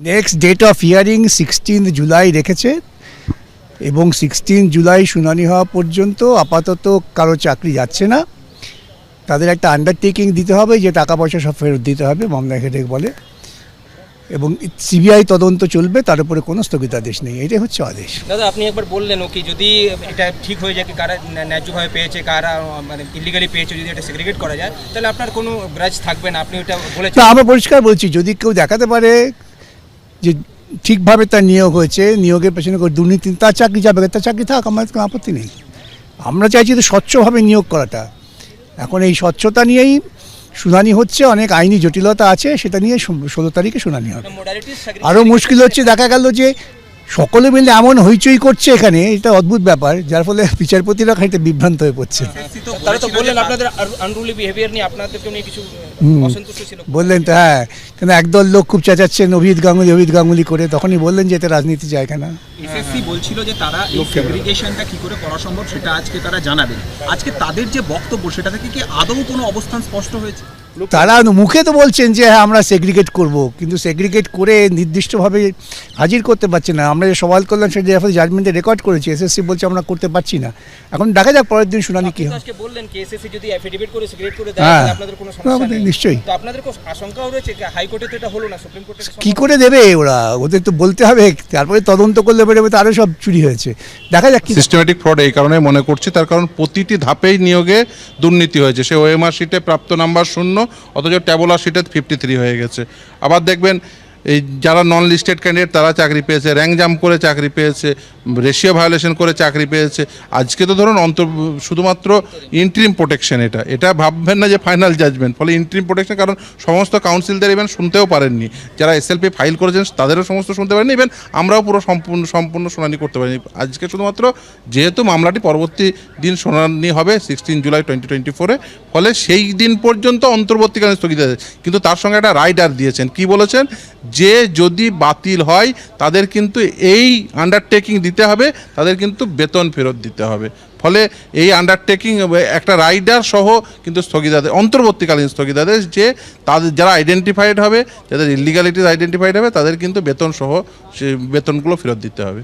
Next date of hearing sixteen July রেখেছে। এবং sixteen July শুনানি হওয়া পর্যন্ত আপাতত কারও চাকরি যাচ্ছে না। তাদের একটা আন্ডারটেকিং দিতে হবে যে টাকা পয়সা সব ফেরত দিতে হবে মামলা হেডেক বলে। এবং সিবিআই তদন্ত চলবে তার উপরে কোনো স্থগিতাদেশ নেই। এটাই হচ্ছে আদেশ। দাদা আপনি একবার বললেন ওকে যদি এটা ঠিক হয়ে যায় কারা ন্যা- ন্যায্যভাবে পেয়েছে কারা মানে ইলিগালি পেয়েছে যদি এটা সেগ্রিগেট করা যায় তাহলে আপনার কোনো গ্রাজ থাকবে না আপনি ওটা বলেছেন। আমরা পরিষ্কার বলছি যদি কেউ দেখাতে পারে যে ঠিকভাবে তার নিয়োগ হয়েছে নিয়োগের পেছনে দুর্নীতি তার চাকরি যাবে তার চাকরি থাক আমার কোনো আপত্তি নেই। আমরা চাইছি তো স্বচ্ছভাবে নিয়োগ করাটা। এখন এই স্বচ্ছতা নিয়েই শুনানি হচ্ছে অনেক আইনি জটিলতা আছে সেটা নিয়ে ষোলো তারিখে শুনানি হবে। আরও মুশকিল হচ্ছে দেখা গেল যে সকলে মিলে এমন হইচই করছে এখানে এটা অদ্ভুত ব্যাপার যার ফলে বিচারপতিরা খানিকটা বিভ্রান্ত হয়ে পড়ছে। তারা তো বললেন আপনাদের আনরুলি বিহেভিয়ার নিয়ে আপনাদেরকে নিয়ে কিছু বললেন তো হ্যাঁ কেন একদল লোক খুব চেঁচাচ্ছেন অভিজিৎ গাঙ্গুলি অভিজিৎ গাঙ্গুলি করে। তখনই বললেন যে এটা রাজনীতি জায়গা না এসএসসি বলছিল যে তারা এই সেগ্রিগেশনটা কি করে করা সম্ভব সেটা আজকে তারা জানাবেন। আজকে তাদের যে বক্তব্য সেটা থেকে কি আদৌ কোনো অবস্থান স্পষ্ট হয়েছে? তারা মুখে তো বলছেন যে হ্যাঁ আমরা সেগ্রিগেট করব। কিন্তু সেগ্রিগেট করে নির্দিষ্টভাবে হাজির করতে পারছি না। আমরা যে সওয়াল করলাম সেটা জাজমেন্টে রেকর্ড করেছি এসএসসি বলছে আমরা করতে পারছি না। এখন দেখা যাক পরের দিন শুনানি কী তো হয়। আজকে বললেন কি এসএসসি যদি এফিডেভিট করে সেগ্রিগেট করে দেয়। আপনাদের কোনো সমস্যা নেই। নিশ্চয়ই। তো আপনাদের কোনো আশঙ্কাও রয়েছে যে হাইকোর্টে তো এটা হলো না সুপ্রিম কোর্টে কি করে দেবে ওরা? ওদের তো বলতে হবে। তারপরে তদন্ত করলে বেরোবে তারও সব চুরি হয়েছে। দেখা যাক কি সিস্টেমেটিক ফ্রড এই কারণে মনে করছি। তার কারণ প্রতিটি ধাপেই নিয়োগে দুর্নীতি হয়েছে। সে ওএমআর শিটে প্রাপ্ত নাম্বার শূন্য অথচ ট্যাবুলার সিটে ফিফটি থ্রি হয়ে গেছে। আবার দেখবেন, এই যারা নন লিস্টেড ক্যান্ডিডেট তারা চাকরি পেয়েছে র্যাঙ্ক জাম্প করে চাকরি পেয়েছে। রেশিও ভায়োলেশন করে চাকরি পেয়েছে। আজকে তো ধরুন অন্তর, শুধুমাত্র ইন্ট্রিম প্রোটেকশন এটা। এটা ভাববেন না যে ফাইনাল জাজমেন্ট ফলে ইন্ট্রিম প্রোটেকশন কারণ সমস্ত কাউন্সিলদের ইভেন শুনতেও পারেননি। যারা এসএলপি ফাইল করেছেন, তাদেরও সমস্ত শুনতে পারেনি ইভেন আমরাও পুরো সম্পূর্ণ সম্পূর্ণ শুনানি করতে পারিনি। আজকে শুধুমাত্র যেহেতু মামলাটি পরবর্তী দিন শুনানি হবে সিক্সটিন জুলাই টোয়েন্টি টোয়েন্টি ফোরে ফলে সেই দিন পর্যন্ত অন্তর্বর্তীকালীন স্থগিত আছে। কিন্তু তার সঙ্গে একটা রাইডার দিয়েছেন। কি বলেছেন? যে যদি বাতিল হয়, তাদের কিন্তু এই আন্ডারটেকিং দিতে হবে, তাদের কিন্তু বেতন ফেরত দিতে হবে। ফলে এই আন্ডারটেকিং একটা রাইডার সহ কিন্তু স্থগিতাদেশ অন্তর্বর্তীকালীন স্থগিতাদেশ যে তাদের, যারা আইডেন্টিফাইড হবে, যাদের ইলিগালিটিস আইডেন্টিফাইড হবে, তাদের কিন্তু বেতন সহ বেতনগুলো ফেরত দিতে হবে।